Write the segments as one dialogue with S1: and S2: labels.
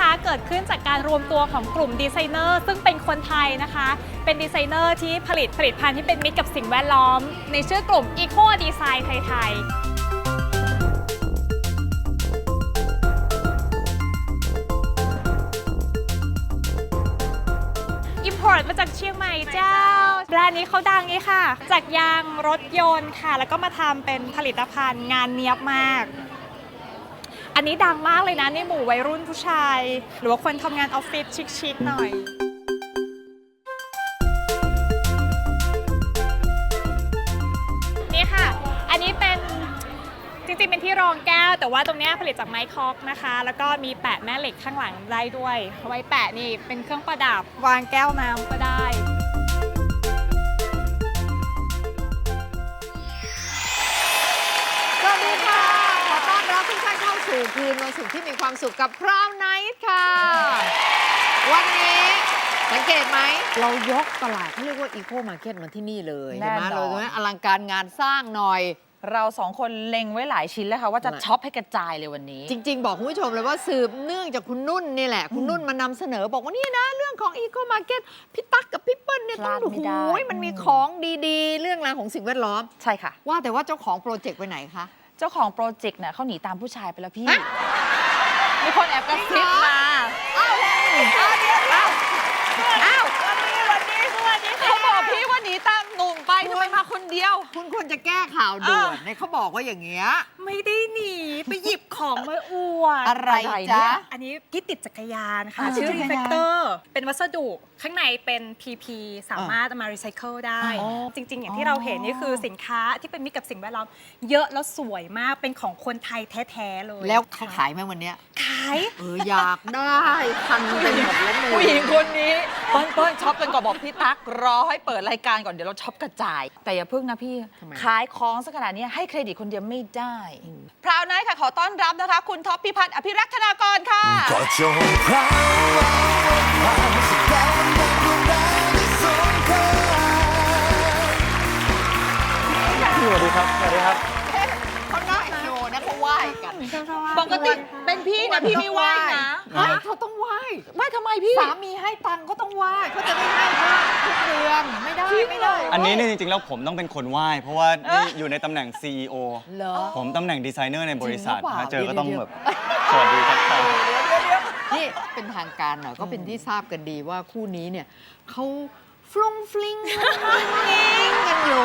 S1: นะคะเกิดขึ้นจากการรวมตัวของกลุ่มดีไซเนอร์ซึ่งเป็นคนไทยนะคะ เป็นดีไซเนอร์ที่ผลิตผลิตภัณฑ์ที่เป็นมิตรกับสิ่งแวดล้อม ในชื่อกลุ่ม Eco Design ไทยๆอิมพอร์ตมาจากเชียงใหม่เจ้าแบรนด์นี้เขาดังนี้ค่ะ จากยางรถยนต์ค่ะ แล้วก็มาทำเป็นผลิตภัณฑ์งานเนี้ยบมาก อันนี้ดังมากเลยนะในหมู่วัยรุ่นผู้ชาย หรือว่าคนทำงานออฟฟิศชิคๆหน่อยนี่ค่ะ อันนี้เป็นจริงๆ เป็นที่รองแก้ว แต่ว่าตรงนี้ผลิตจากไม้คอกนะคะ แล้วก็มีแปะแม่เหล็กข้างหลังได้ด้วยเอาไว้แปะนี่เป็นเครื่องประดับวางแก้วน้ำก็ได้
S2: คืนวันศุกร์ที่มีความสุขกับพราวไนท์ค่ะ วันนี้สังเกตไหม เรายกตลาดเขาเรียกว่าอีโคมาร์เก็ตมาที่นี่เลย
S3: แน่
S2: ใช่ไหม
S3: นอน
S2: เราใช่ไหมอลังการงานสร้างหน่อย
S3: เราสองคนเล็งไว้หลายชิ้นแล้วค่ะ ว่าจะ
S2: น่ะ
S3: ช็อปให้กระจายเลยวันนี้
S2: จริง ๆ บอกคุณผู้ชมเลยว่าสืบเนื่องจากคุณนุ่นนี่แหละ คุณนุ่นมานำเสนอบอกว่านี่นะ เรื่องของอีโคมาร์เก็ตพี่ตั๊กกับพี่เปิ้ลเนี่ย
S3: พ
S2: ต้อ
S3: ลางด
S2: ดู
S3: ไม่ได้
S2: โอ้ยมันมีของดีๆ เรื่องราวของสิ่งแวดล้อม
S3: ใช่ค่ะ
S2: ว่าแต่ว่าเจ้าของโปรเจกต์ไปไหนคะ
S3: เจ้าของโปรเจกต์เนี่ยเขาหนีตามผู้ชายไปแล้วพี่
S2: ฮะ
S3: มีคนแอบกระซิบมา
S2: อ้าวอ้าวเดี๋ยวอ้าวอ้าว
S3: วันนี้สวัสดีเขาบอกพี่ว่าหนีตามหนุ่มไปทำไมมาคนเดียว
S2: คุณควรจะแก้ข่าวด่วนเนี่ยเขาบอกว่าอย่างเงี้ย
S1: ไม่ได้หนี ไปหยิบของมาอว ด
S2: อะไร
S3: อะไร
S2: จ๊ะ
S3: เนี่ย
S1: อันนี้ที่ติดจักรยานค่ะ
S3: อ่า
S1: ชื่อ
S3: ติดจักรยาน
S1: Reflector เป็นวัสดุข้างในเป็น PP สามารถเอามารีไซเคิลได้
S3: อ๋อ
S1: จริง ๆ อย่างที่เราเห็นนี่คือสินค้าที่เป็นมิตรกับสิ่งแวดล้อมเยอะแล้วสวยมากเป็นของคนไทยแท้ๆเลย
S2: แล้วเขาขายไหมวันเนี้ย
S1: ขาย
S2: เอออยากได้พันไปหมดแล้วเลย
S3: ผู้หญิงคนนี้เปิ้ลเปิ้ลช็อปกันก่อนบอกพี่ตั๊กรอให้เปิดรายการก่อนเดี๋ยวเราช็อปกระจาย แต่อย่าเพิ่งนะพี่
S2: ทำไม
S3: ขายของสักขนาดนี้ให้เครดิตคนเดียวไม่ได้ พราวไนท์ค่ะขอต้อนรับนะคะ คุณท็อปพิพัฒน์อภิรักษ์ธนากรค่ะ
S4: ก็จงพราวาความสดงอย่างดวงดาวที่สงกรานต์สวัสดีครับ สวัสดีครับ
S2: ไหว้กัน
S3: ปกติเป็นพี่นะพี่ไม่ไหว้นะ
S2: ฮะเขาต้องไหว้
S3: ไหว้ทำไมพี่
S2: สามีให้ตังค์ก็ต้องไหว้เขาจะได้ให้พระทุกเดือนไม่ได้ไม่ได้
S5: อันนี้เนี่ยจริงๆ แล้วผมต้องเป็นคนไหว้ เพราะว่านี่อยู่ในตำแหน่ง CEO
S2: เหรอ
S5: ผมตำแหน่งดีไซเนอร์ในบริษัท
S2: จริงหรือเปล่า
S5: นะเจอก็ต้อง
S2: เดี๋ยว
S5: แบบสวัสดีครับ
S2: นี่เป็นทางการหน่อยก็เป็นที่ทราบกันดีว่าคู่นี้เนี่ยเขา ฟรุ้งฟลิงมุ้งมิ้งกันอยู่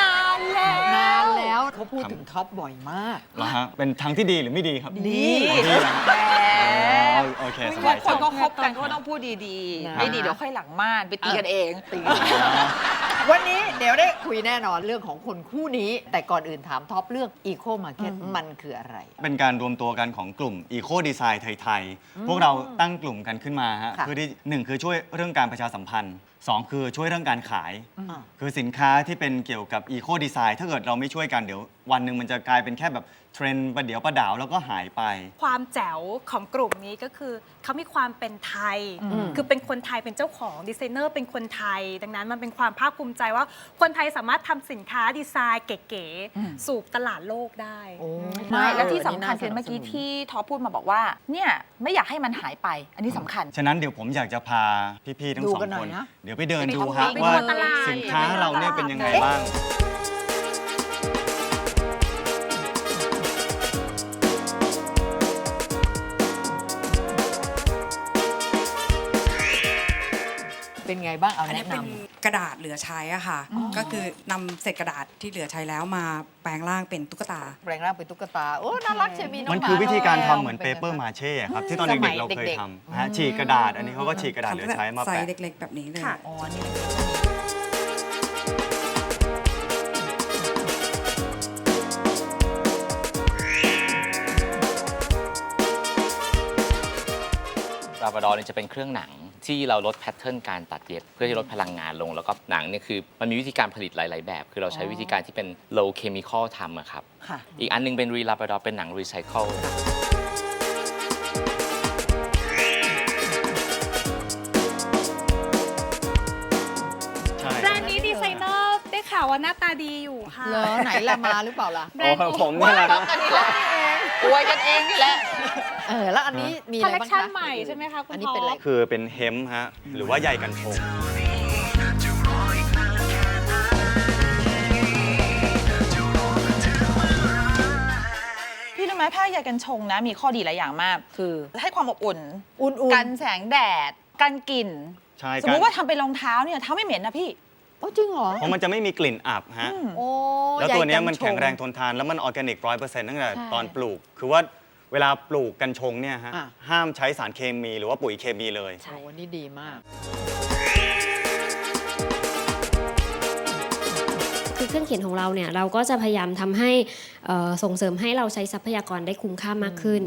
S3: นานแล้ว
S2: นานแล้วเขาพูดถึงท็อปบ่อยมาก
S5: แล้วฮะ เป็นทางที่ดีหรือไม่ดีครับ
S2: ดี
S5: ดีนะ
S3: แหม
S5: อ๋อโอเคส
S3: บา
S5: บางย
S3: คน
S5: ใจ
S3: ก็คบกันก็ต้องพูดดี
S2: นะ
S3: ๆไม่ดีเดี๋ยวค่อยหลังม่านไปตีกันเอง
S2: ตีวันนี้เดี๋ยวได้คุยแน่นอนเรื่องของคนคู่นี้ แต่ก่อนอื่นถามท็อปเรื่อง Eco Market มันคืออะไร
S5: เป็นการรวมตัวกันของกลุ่ม Eco Design ไทย ๆ พวกเราตั้งกลุ่มกันขึ้นมาฮะ
S2: ค่ะ
S5: เพื่อที่หนึ่งคือช่วยเรื่องการประชาสัมพันธ์ สองคือช่วยเรื่องการขาย
S2: อ่า
S5: คือสินค้าที่เป็นเกี่ยวกับ Eco Design ถ้าเกิดเราไม่ช่วยกันเดี๋ยววันหนึ่งมันจะกลายเป็นแค่แบบเทรนด์ประเดี๋ยวประดาวแล้วก็หายไป
S1: ความแจ๋วของกลุ่มนี้ก็คือเขามีความเป็นไทย
S2: อืม
S1: คือเป็นคนไทยเป็นเจ้าของดีไซเนอร์เป็นคนไทย ดังนั้นมันเป็นความภาคภูมิใจว่าคนไทยสามารถทำสินค้าดีไซน์เก๋
S3: อืม
S1: ๆสู่ตลาดโลกได้
S2: โอ้
S3: ไม่ แล้วที่สำคัญ
S2: น่า
S3: คือเมื่อกี้
S2: สนับสนุน
S3: ที่ท็อปพูดมาบอกว่า เนี่ย ไม่อยากให้มันหายไป อันนี้สำคัญ
S5: ฉะนั้นเดี๋ยวผมอยากจะพาพี่ๆทั้ง
S2: ดู
S5: สอง
S2: กันหน่
S5: ค
S2: อย
S5: น
S2: นะ
S5: เดี๋ยวไปเดิน
S3: ไป
S5: ดู
S3: ช้อป
S5: ฮะ
S3: ปิ้ง
S5: ว่า
S1: ไปดูตลาด
S5: สินค้าเราเนี่ยเป็นยังไงบ้าง
S2: บ้างเอา
S6: อันนี้
S2: แนะ
S6: เป็นำ กระดาษเหลือใช้อะค่ะก็คือนำเศษกระดาษที่เหลือใช้แล้วมาแปลงร่างเป็นตุ๊กตา
S2: แปลงร่างเป็นตุ๊กตาโอ้น่ารักเชียวมีน้องห
S5: มันคือวิธีการทำเหมือนเปเปอร์มาเช่ครับ ที่ตอนเด็กๆเราเคยทำนะฮะฉีกกระดาษ อันนี้เขาก็ฉีกกระดาษเหลือใช้มาแปะใส่
S6: เล็กๆ แบบนี้เลย
S1: ค่ะ
S3: อ๋อนี่
S7: ลาบราดอร์นจะเป็นเครื่องหนัง ที่เราลดแพทเทิร์นการตัดเย็บเพื่อที่ลดพลังงานลง แล้วก็หนังเนี่ยคือมันมีวิธีการผลิตหลาย ๆ แบบ คือเราใช้วิธีการที่เป็น low chemical ทำอะครับ
S3: ค่ะ
S7: อีกอันหนึงเป็นรีลาบาดอร์เป็นหนังรีไซเคิล
S5: ใช่
S1: แบรนด์นี้ดีไซเนอร์ได้ข่าวว่าหน้าตาดีอยู่ค่ะ
S2: เหรอไหนละมาหรือเปล่าล่ะ
S1: แบรนด์
S5: โอ้ผมนี่แหละครับ
S2: อันนี้แหละ
S3: อวยกันเองนี่แหละ
S2: เออแล้วอันนี้มี
S1: ค
S2: อะ
S1: อล
S2: ไร
S1: เลก
S2: บ้าง
S1: ชัน
S2: คะ
S1: ใหม่ใช่ไหมคะคุณ
S2: อันนี้
S1: ท็อ
S2: เป็นอะไร
S1: ป
S5: คือเป็นเฮมป์ฮะหรือว่าใยกันชง
S3: พี่รู้ไหมผ้าใยกันชงนะ มีข้อดีหลายอย่างมาก
S2: คือ
S3: ให้ความอบอุ่น
S2: อุ่นๆ
S3: กันแสงแดด กันกลิ่น
S5: ใช่
S3: สมมติว่าทำเป็นรองเท้าเนี่ยเท้าไม่เหม็นนะพี่
S2: โอ้จริงเหรอ
S5: เพราะมันจะไม่มีกลิ่นอับฮะ
S2: โอ้
S5: แล้วตัวเนี้ย
S2: ใหญ่กั
S5: มันแข็งแรง
S2: ช
S5: ทนทานแล้วมันออร์แกนิกร้อยเปอร์เซ็นต์ตั้งแต่
S2: ใช่
S5: ตอนปลูก คือว่าเวลาปลูกกันชงเนี่ยฮะ
S2: อะ
S5: ห้ามใช้สารเคมีหรือว่าปุ๋ยเคมีเลย
S2: โอ้นี่ดีมาก
S8: คือเครื่องเขียนของเราเนี่ยเราก็จะพยายามทำให้เอ่อส่งเสริมให้เราใช้ทรัพยากรได้คุ้มค่ามากขึ้น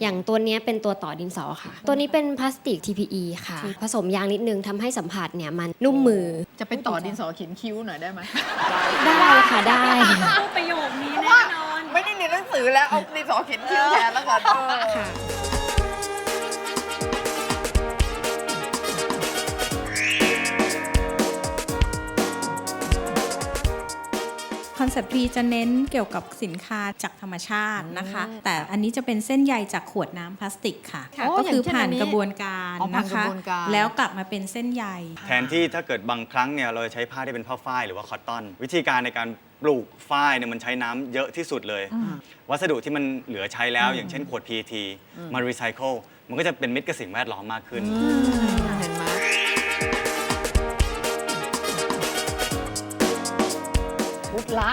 S8: อย่างตัวเนี้ยเป็นตัวต่อดินสอค่ะ ตัวนี้เป็นพลาสติก TPE ค่ะ ผสมยางนิดนึงทำให้สัมผัสเนี่ยมันนุ่มมือ
S2: จะเป็นต่อดินสอเขียนคิ้วหน่อยได้ไหม
S8: ได้ค่ะได้
S1: พูดประโยคนี้แน่นอน
S2: ไม่ได้เรียนหนังสือแล้วเอาดินสอเขียนคิ้วแทนแล้วกัน
S8: ค่ะ
S9: อนเซปต์พีจะเน้นเกี่ยวกับสินค้าจากธรรมชาตินะคะ แต่อันนี้จะเป็นเส้นใยจากขวดน้ำพลาสติกค่ะ
S2: อ๋อ
S9: ก็คือ
S2: อย่างเช่น
S9: ผ่าน
S2: อันนี้
S9: กระบวนการ
S2: อ๋อผ่าน
S9: นะ
S2: กระ
S9: คะ
S2: บวนการ
S9: แล้วกลับมาเป็นเส้นใย
S5: แทนที่ถ้าเกิดบางครั้งเนี่ยเราจะใช้ผ้าที่เป็นผ้าฝ้ายหรือว่าคอตตอน วิธีการในการปลูกฝ้ายเนี่ยมันใช้น้ำเยอะที่สุดเลย วัสดุที่มันเหลือใช้แล้วอย่างเช่นขวด PET มารีไซเคิลมันก็จะเป็นมิตรกับสิ่งแวดล้อมมากขึ้น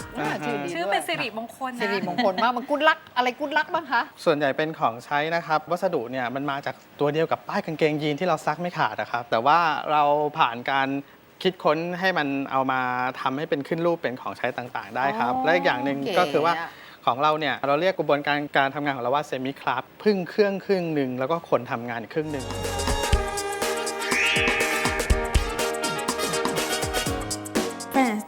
S2: เห็นไหมกุดลักนะชื่อดี
S1: ชื่อ
S2: ด้วย
S1: เป็นสิริมงคลนะ
S2: สิริมงคลมากมันกุดลักอะไรกุดลักบ้างคะ
S10: ส่วนใหญ่เป็นของใช้นะครับ วัสดุเนี่ยมันมาจากตัวเดียวกับป้ายกางเกงยีนที่เราซักไม่ขาดนะครับ แต่ว่าเราผ่านการคิดค้นให้มันเอามาทำให้เป็นขึ้นรูปเป็นของใช้ต่างๆ ได้ครับ
S2: อ๋อ
S10: และอีกอย่างหนึ่ง
S2: เก๋
S10: ก็คือว่า
S2: อะ
S10: ของเราเนี่ยเราเรียกกระบวนการการทำงานของเราว่าเซมิคราฟพึ่งเครื่องครึ่งหนึ่งแล้วก็คนทำงานอีกครึ่งหนึ่ง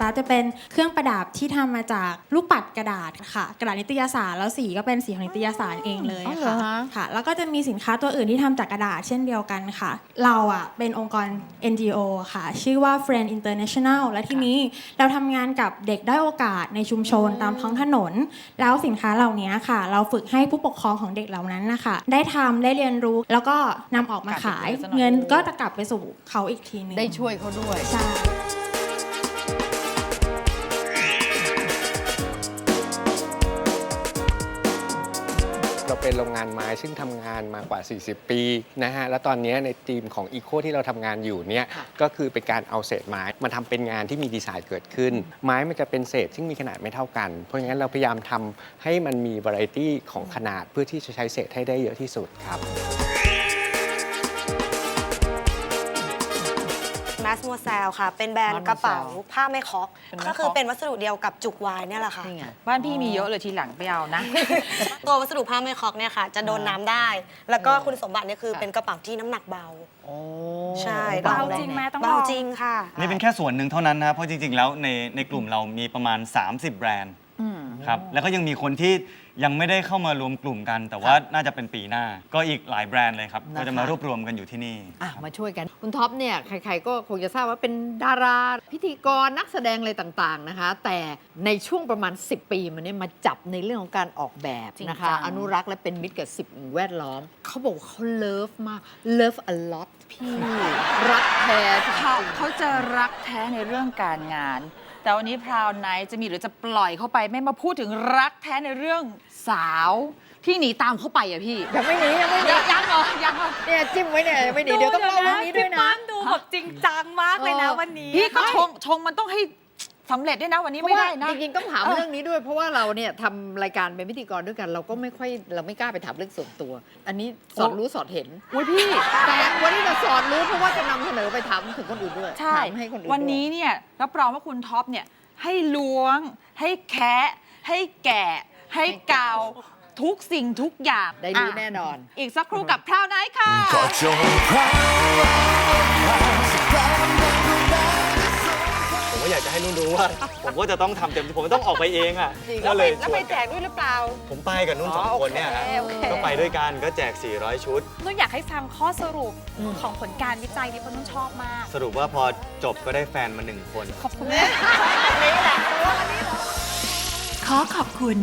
S9: ตาร์จะเป็นเครื่องประดับที่ทำมาจากลูกปัดกระดาษค่ะ กระดาษนิตยสารแล้วสีก็เป็นสีของนิตยสารเองเลย
S2: อ๋อเหรอ
S9: ค่ะ
S2: ฮะ
S9: ค่ะ แล้วก็จะมีสินค้าตัวอื่นที่ทำจากกระดาษเช่นเดียวกันค่ะ เราอะเป็นองค์กร NGO ค่ะ ชื่อว่า Friend International และที่นี้เราทำงานกับเด็กได้อยโอกาสในชุมชนตามท้องถนน แล้วสินค้าเหล่านี้ค่ะ เราฝึกให้ผู้ปกครองของเด็กเหล่านั้นนะคะได้ทำได้เรียนรู้แล้วก็นำออกมาขาย
S3: กลับไปเจอซะหน่อย
S9: เงินก็จะกลับไปสู่เขาอีกทีหนึง
S2: ได้ช่วยเขาด้วย
S9: ใช่
S11: เราเป็นโรงงานไม้ซึ่งทำงานมากว่า 40 ปีนะฮะ แล้วตอนนี้ในทีมของอีโคที่เราทำงานอยู่เนี่ย
S2: ค่ะ
S11: ก็คือเป็นการเอาเศษไม้มาทำเป็นงานที่มีดีไซน์เกิดขึ้น ไม้มันจะเป็นเศษซึ่งมีขนาดไม่เท่ากัน เพราะงั้นเราพยายามทำให้มันมีวาไรตี้ของขนาดเพื่อที่จะใช้เศษให้ได้เยอะที่สุดครับ
S8: m a s m o c e l ค่ะ เป็นแบรนด์กระเป๋าผ้าไม่เคอก
S3: เป็นไม้
S8: ก็คือ
S3: เคาะ
S8: เป็นวัสดุเดียวกับจุกวายเนี่ยแหละค่ะ
S2: นี่ไง
S3: บ้านพี่มีเยอะเลยทีหลังไปเอานะ
S8: ตัววัสดุผ้าไม่เคอกเนี่ยค่ะ จะโดนน้ำได้ แล้วก็คุณสมบัติเนี่ยคือเป็นกระเป๋าที่น้ำหนักเบา
S2: โอ้
S8: ใช่
S1: เบาจริงไหมต้องล
S8: เบา
S1: อง
S8: จริงค่ะ
S5: นี่เป็นแค่ส่วนหนึ่งเท่านั้นนะครับเพราะจริงๆ แล้วในในกลุ่มเรามีประมาณ 30 แบรนด์ครับแล้วก็ยังมีคนที่ ยังไม่ได้เข้ามารวมกลุ่มกัน แต่ว่าน่าจะเป็นปีหน้า ก็อีกหลายแบรนด์เลยครับ
S2: นะคะ
S5: ก็จะมารวบรวมกันอยู่ที่นี่
S2: อะมาช่วยกัน คุณท็อปเนี่ยใครๆก็คงจะทราบว่าเป็นดารา พิธีกรนักแสดงอะไรต่างๆนะคะ แต่ในช่วงประมาณ 10 ปีมันเนี่ยมาจับในเรื่องของการออกแบบ
S3: จริง
S2: นะคะ
S3: จัง
S2: อนุรักษ์และเป็นมิตรกับสิ่งแวดล้อม เขาบอกว่าเขาเลิฟมาก love a lot พี่ รักแท้จริงๆ
S3: เขาเขาจะรักแท้ในเรื่องการงาน แต่วันนี้พราวไนท์จะมีหรือจะปล่อยเข้าไปไม่มาพูดถึงรักแท้ในเรื่องสาวที่หนีตามเข้าไปอะพี่
S2: ยังไม่หนียังไม่หนี
S3: ยังเหรอยังเหรอ
S2: เนี่ยจิ้มไว้เนี่ยยังไม่หนีเดี๋ยวต้องเล่าเรื่องนี้ด้วย
S1: พี่
S2: นะ
S1: ป้อมดูแบบจริงจังมากเลยนะ
S2: เออ
S1: วันนี้
S3: พี่ก็ชงชงมันต้องให้ สำเร็จด้วยนะวันนี้
S2: เพ
S3: ไม่
S2: ราะว่า
S3: ได้นะ
S2: จริงๆต้องถาม
S3: เออ
S2: เรื่องนี้ด้วย เพราะว่าเราเนี่ยทำรายการเป็นพิธีกรด้วยกัน เราก็ไม่ค่อยเราไม่กล้าไปถามเรื่องส่วนตัว อันนี้สอนรู้สอนเห็น
S3: อุ้ยพี่
S2: แต่วันนี้เราสอนรู้เพราะว่าจะนำเสนอไปถามถึงคนอื่นด้วย
S3: ใช่
S2: ถามให้คนอื่น
S3: วันนี้
S2: ด้วย
S3: เนี่ยรับรองว่าคุณท็อปเนี่ยให้ล้วง ให้แคะให้แกะ ให้เกาทุกสิ่งทุกอย่าง
S2: ได้รู้ะแน่นอน
S3: อีกสักครู่กับพราวไนท์ค่ะ
S4: ก็จงา
S5: กจะให้นุ่นรู้ว่า ผมก็จะต้องทำเต็มที่ผมต้องออกไปเองอะ
S3: แล้
S5: ก็
S3: ว
S5: เล
S3: ไป
S5: ย
S3: แล้วไปแจกด้วยหรือเปล่า
S5: ผมไปกับนุ่นสอง
S3: อ๋อ
S5: คนเนี่ยฮะ
S3: โอเคโอเค
S5: ก็ไปด้วยกันก็แจก 400 ชุด
S1: นุ่นอยากให้ฟังข้อสรุปของผลการวิจัยนี้เพราะนุ่นชอบมาก
S5: สรุปว่าพอจบก็ได้แฟนมาหนึ่งคน
S1: ขอบคุณแม่
S12: ขอขอบคุณ